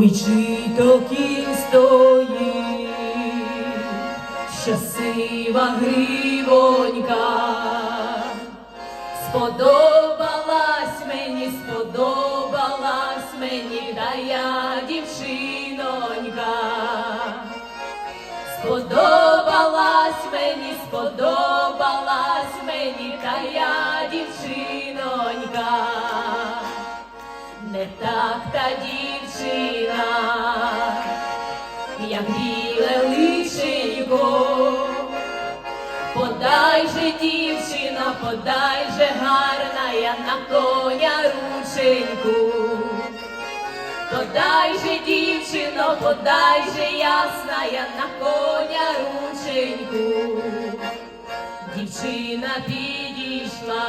Ой, чи то кінь стоїть, щаслива гривонька, сподобалась мені, сподобалась мені, та я дівчинонька. Сподобалась мені, сподобалась мені, та я дівчинонька, не так та дівчина, як біле личенько. Подай же, дівчино, подай же гарна я на коня рученьку. Подай же, дівчино, подай же ясна я на коня рученьку. Дівчина підійшла,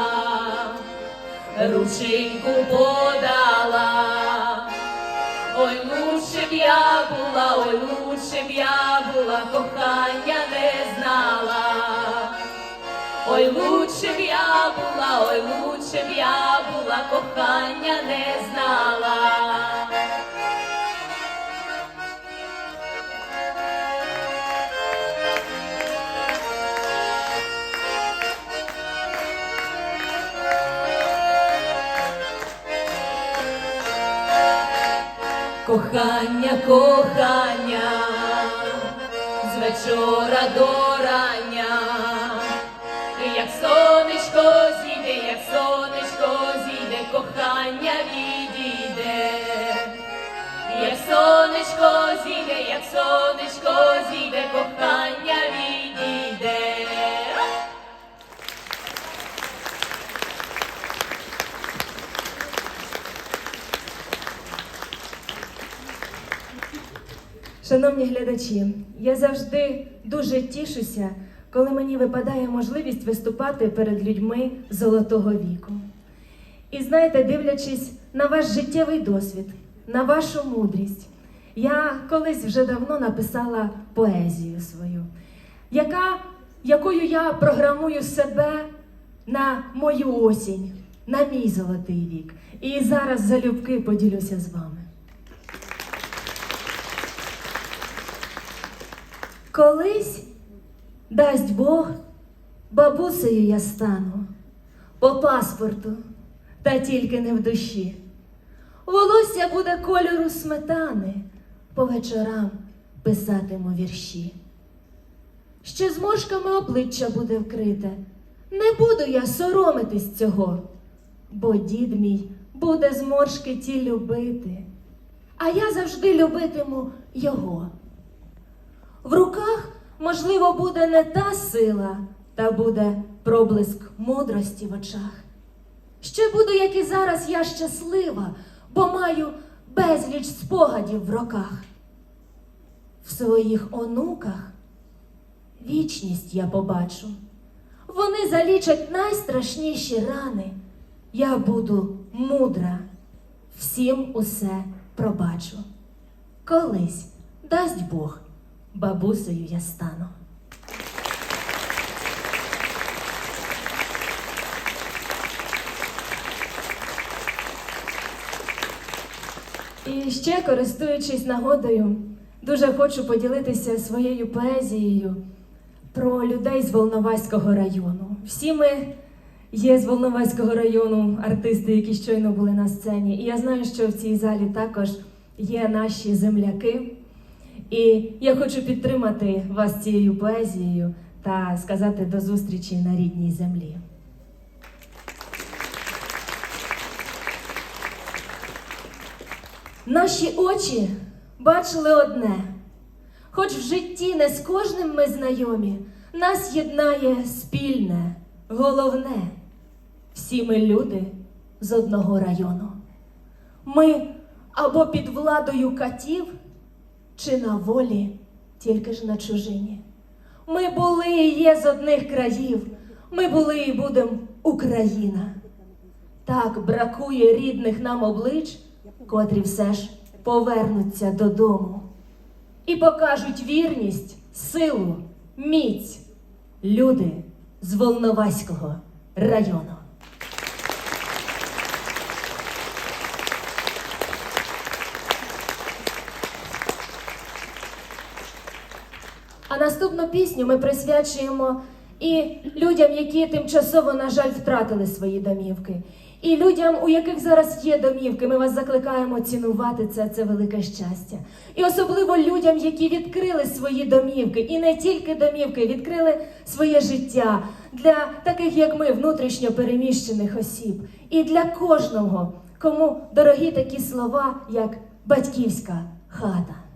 рученьку подала. Ой, лучше б я була, ой, лучше б я була, кохання не знала. Ой, лучше б я була, ой, лучше б я була, кохання не знала. Кохання, кохання, з вечора до рання, як сонечко зійде, як сонечко зійде, кохання відійде, як сонечко зійде, як сонечко зійде, кохання відійде. Шановні глядачі, я завжди дуже тішуся, коли мені випадає можливість виступати перед людьми золотого віку. І знаєте, дивлячись на ваш життєвий досвід, на вашу мудрість, я колись вже давно написала поезію свою, яка, якою я програмую себе на мою осінь, на мій золотий вік. І зараз залюбки поділюся з вами. Колись, дасть Бог, бабусею я стану по паспорту, та тільки не в душі. Волосся буде кольору сметани, по вечорам писатиму вірші. Ще з мошками обличчя буде вкрите. Не буду я соромитись цього, бо дід мій буде зморшки ті любити, а я завжди любитиму його. В руках, можливо, буде не та сила, та буде проблиск мудрості в очах. Ще буду, як і зараз, я щаслива, бо маю безліч спогадів в роках. В своїх онуках вічність я побачу. Вони залічать найстрашніші рани. Я буду мудра, всім усе пробачу. Колись дасть Бог бабусею я стану. І ще, користуючись нагодою, дуже хочу поділитися своєю поезією про людей з Волноваського району. Всі ми є з Волноваського району артисти, які щойно були на сцені. І я знаю, що в цій залі також є наші земляки. І я хочу підтримати вас цією поезією та сказати до зустрічі на рідній землі. Наші очі бачили одне, хоч в житті не з кожним ми знайомі, нас єднає спільне, головне. Всі ми люди з одного району. Ми або під владою катів, чи на волі, тільки ж на чужині. Ми були і є з одних країв, ми були і будем Україна. Так бракує рідних нам облич, котрі все ж повернуться додому і покажуть вірність, силу, міць, люди з Волноваського району. Наступну пісню ми присвячуємо і людям, які тимчасово, на жаль, втратили свої домівки. І людям, у яких зараз є домівки, ми вас закликаємо цінувати це, це велике щастя. І особливо людям, які відкрили свої домівки, і не тільки домівки, відкрили своє життя для таких, як ми, внутрішньо переміщених осіб, і для кожного, кому дорогі такі слова, як батьківська хата.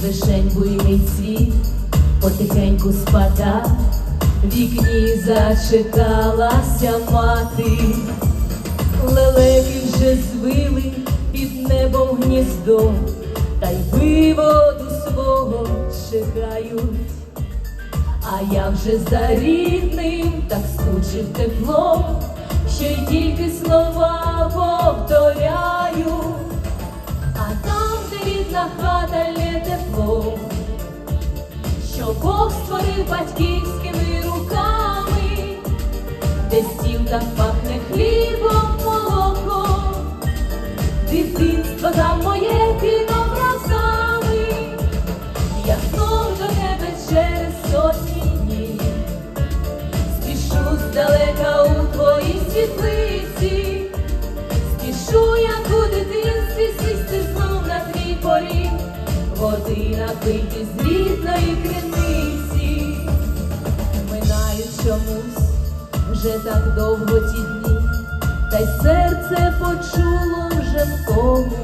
З вишень буйний цвіт потихеньку спада, вікні зачекалася мати, лелеки вже звили під небом гніздо, та й виводу свого чекають. А я вже за рідним так скучив теплом, що й тільки слова повторяю, а там, де рідна хата що Бог створив батьківськими руками, де стіл так пахне хлібом води напити з рідної криниці, минають чомусь вже так довго ті дні, та й серце почуло вже втому.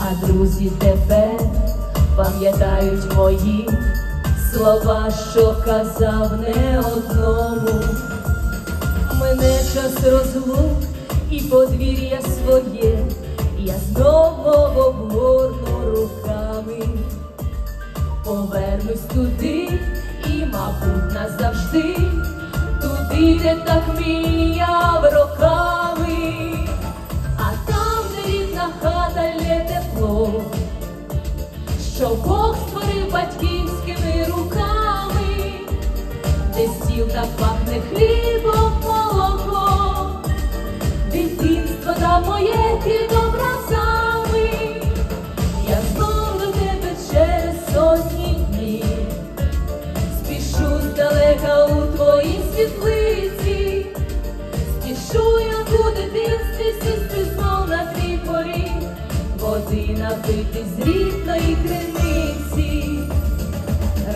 А друзі тепер пам'ятають мої слова, що казав не одному. Мене час розлук і подвір'я своє, я знову обгорну руками, повернусь туди і, мабуть, назавжди, туди, де так міяв води з рідної криниці.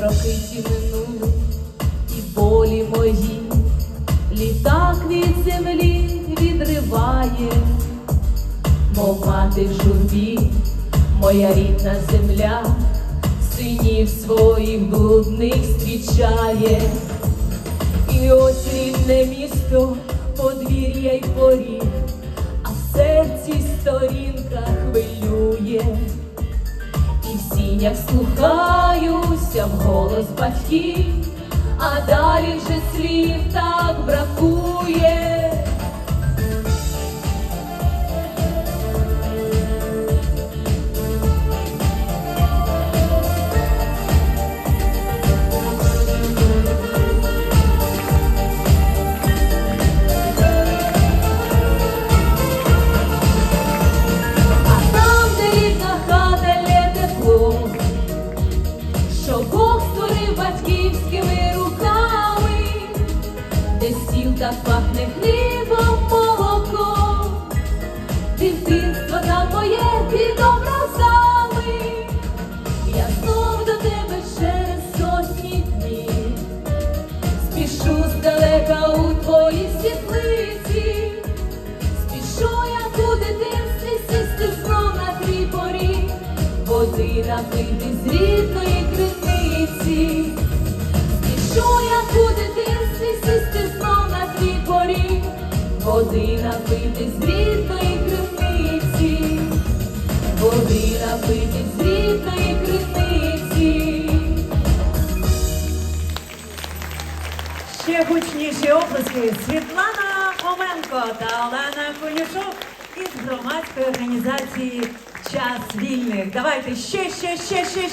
Роки ті минули і болі мої, літак від землі відриває, мов мати в журбі, моя рідна земля, синів своїх блудних зустрічає. І ось рідне місто, подвір'я й поріг, серці сторінка хвилює, і в сінях слухаюся в голос батьків, а далі вже слів так бракує. Батьківськими руками, де стіл так пахне хлібом молоком, дитинство там моє під образами, я знов до тебе через сотні днів, спішу здалека у твоїй світлиці. Спішу, як у дитинстві сісти знов на твій поріг, води напити з рідної криниці у дитинстві сісти знов на твій поріг, води напити з рідної криниці, води напити з рідної криниці. Ще гучніші оплески Світлана Оменко та Олена Колішов із громадської організації Час вільних. Давайте ще, ще, ще, ще, ще.